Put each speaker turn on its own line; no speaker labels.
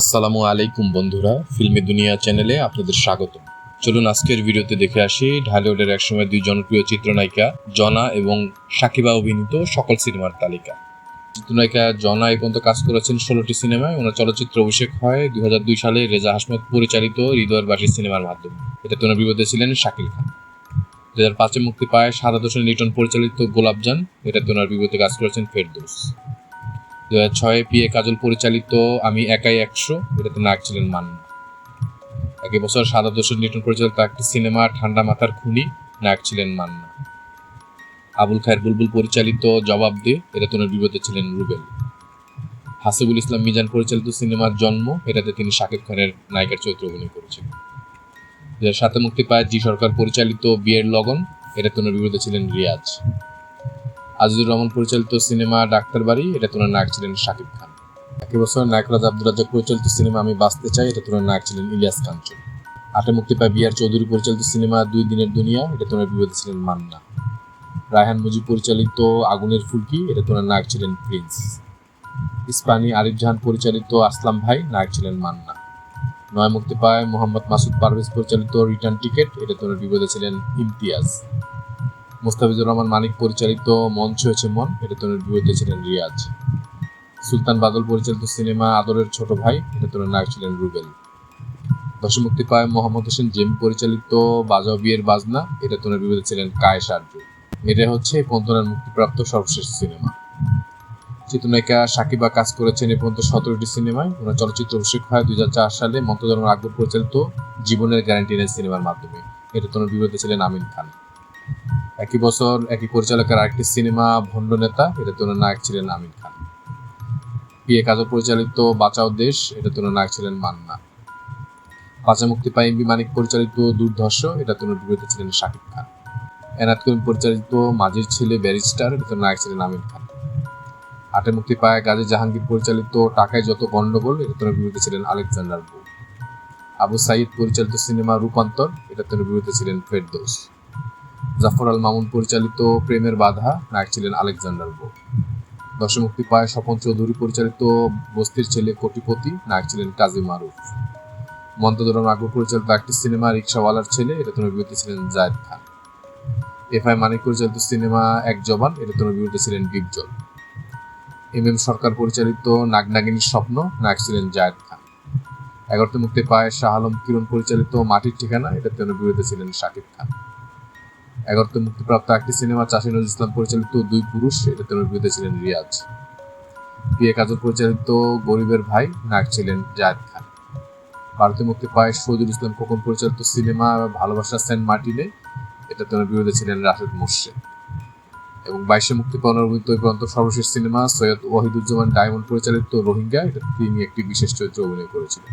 আসসালামু আলাইকুম বন্ধুরা, ফিল্মি দুনিয়া চ্যানেলে আপনাদের স্বাগত চলুন আজকের ভিডিওতে দেখে আসি ঢালিউডের একসময় দুই জনপ্রিয় চিত্রনায়িকা জনা এবং সাকিবা অভিনীত সকল সিনেমার তালিকা। চিত্রনায়িকা জনা এই পর্যন্ত কাজ করেছেন ষোলোটি সিনেমায়। ওনার চলচ্চিত্র অভিষেক হয় দুই হাজার দুই সালে রেজা হাসমত পরিচালিত হৃদয়ের বাসী সিনেমার মাধ্যমে। এটাতে ওনার বিপদে ছিলেন শাকিল খান। দু হাজার পাঁচে মুক্তি পায় সাদা হোসেন লিটন পরিচালিত গোলাপজান। এটাতে ওনার বিপদে কাজ করেছেন ফেরদৌস। দু হাজার ছয়ে পি এ কাজল পরিচালিত, আমি একাই একশো, এটাতে নায়ক ছিলেন মান্না একই বছর সাদা দোষর লিটন পরিচালিত একটি সিনেমা, ঠান্ডা মাথার খুনি, নায়ক ছিলেন মান্না আবুল খায়ের বুলবুল পরিচালিত জবাব দে, এটাতে ওনার বিপদে ছিলেন রুবেল। হাসিবুল ইসলাম মিজান পরিচালিত সিনেমার জন্ম, এটাতে তিনি শাকিব খানের নায়িকার চরিত্র অভিনয় করেছেন। দু হাজার সাথে মুক্তি পায় জি সরকার পরিচালিত বিয়ের লগন, এটাতে ওনার বিপদে ছিলেন রিয়াজ। আজিজুর রহমান পরিচালিত সিনেমা ডাক্তার বাড়ি, এটা তোনার নায়ক ছিলেন শাকিব খান। একই বছর নায়করাজ আব্দুল রাজ্জাক পরিচালিত সিনেমা আমি বাঁচতে চাই, এটা তোনার নায়ক ছিলেন ইলিয়াস কাঞ্চন। আটে মুক্তি পায় বিআর চৌধুরী পরিচালিত সিনেমা দুই দিনের দুনিয়া, এটা তোনার বিপদে ছিলেন মান্না। রায়হান মুজিব পরিচালিত আগুনের ফুলকি, এটা তোনার নায়ক ছিলেন প্রিন্স। ইস্পানি আরিফ জাহান পরিচালিত আসলাম ভাই, নায়ক ছিলেন মান্না। নয় মুক্তি পায় মোহাম্মদ মাসুদ পারভেজ পরিচালিত রিটার্ন টিকেট, এটা তোনার বিপদে ছিলেন ইমতিয়াজ। মুস্তাফিজুর রহমান মানিক পরিচালিত মঞ্চ হয়েছে মন, এটা তোর বিরুদ্ধে ছিলেন রিয়াজ। সুলতান বাদল পরিচালিত সিনেমা আদরের ছোট ভাই, এটা তোর নায়ক ছিলেন রুবেল। দশমুক্তি পায় মোহাম্মদ হোসেন জেম, পরিচালিত বাজাও বিয়ের বাজনা, এটা তোর বিরুদ্ধে ছিলেন কায়েস আর্জু এটা হচ্ছে পন্তনার মুক্তিপ্রাপ্ত সর্বশেষ সিনেমা। চিত্রনায়িকা সাকিবা কাজ করেছেন এ পর্যন্ত সতেরোটি সিনেমায়। ওনার চলচ্চিত্র অভিষেক হয় দুই হাজার চার সালে। মন্তধর্ম আকবর পরিচালিত জীবনের গ্যারান্টি সিনেমার মাধ্যমে। এটা তোর বিরুদ্ধে ছিলেন আমিন খান। একই বছর একই পরিচালকের আরেকটি সিনেমা ভণ্ড নেতা এটা তোনার নায়ক ছিলেন আমির খান। পিএ কাজল পরিচালিত বাঁচাও দেশ, এটা তোনার নায়ক ছিলেন মান্না। পাঁচে মুক্তি পায় এমবি মানিক পরিচালিত দুর্ধর্ষ, এটা তোনার বিপরীতে ছিলেন শাকিব খান। এনাত করিম পরিচালিত মাঝির ছেলে ব্যারিস্টার, এটা তোনার নায়ক ছিলেন আমির খান। আটে মুক্তি পায় গাজী জাহাঙ্গীর পরিচালিত টাকায় যত গণ্ডগোল এটা তোনার বিপরীতে ছিলেন আলেকজান্ডার বু আবু সাইদ পরিচালিত সিনেমা রূপান্তর, এটা তোনার বিপরীতে ছিলেন ফেরদৌস। জাফর আল মামুন পরিচালিত প্রেমের বাধা নায়ক ছিলেন আলেকজান্ডার বো। দশমুক্তি পায় স্বপন চৌধুরী পরিচালিত বস্তির ছেলে কোটিপতি নায়ক ছিলেন কাজী মারুফ। মন্তদরম আকবর পরিচালিত একটি সিনেমা রিক্সাওয়ালার ছেলে এটা তোমার বিরুদ্ধে ছিলেন জায়দ খান। এফ আই মানিক পরিচালিত সিনেমা এক জবান এটা তোমার বিরুদ্ধে ছিলেন বিগজল এম এম সরকার পরিচালিত নাগনাগিনীর স্বপ্ন নায়ক ছিলেন জায়দ খান। এগারোতে মুক্তি পায় শাহ আলম কিরণ পরিচালিত মাটির ঠিকানা এটা তোমার বিরুদ্ধে ছিলেন শাকিব খান। এগারোতে মুক্তিপ্রাপ্ত একটি সিনেমা চাষি নজরুল ইসলাম পরিচালিত দুই পুরুষ ওনার বিরুদ্ধে ছিলেন রিয়াজ। পিএ কাজল পরিচালিত গরিবের ভাই নায়ক ছিলেন জায়দ খান। ভারতে মুক্তি পায় শহীদুল ইসলাম খোকন পরিচালিত সিনেমা ভালোবাসা সেন্ট মার্টিনে এটাতে ওনার বিরুদ্ধে ছিলেন রাশেদ মোর্শে এবং বাইশে মুক্তি পাওয়ার পর্যন্ত সর্বশেষ সিনেমা সৈয়দ ওয়াহিদুজ্জামান ডায়মন্ড পরিচালিত রোহিঙ্গা, এটা তিনি একটি বিশেষ চরিত্র অভিনয় করেছিলেন।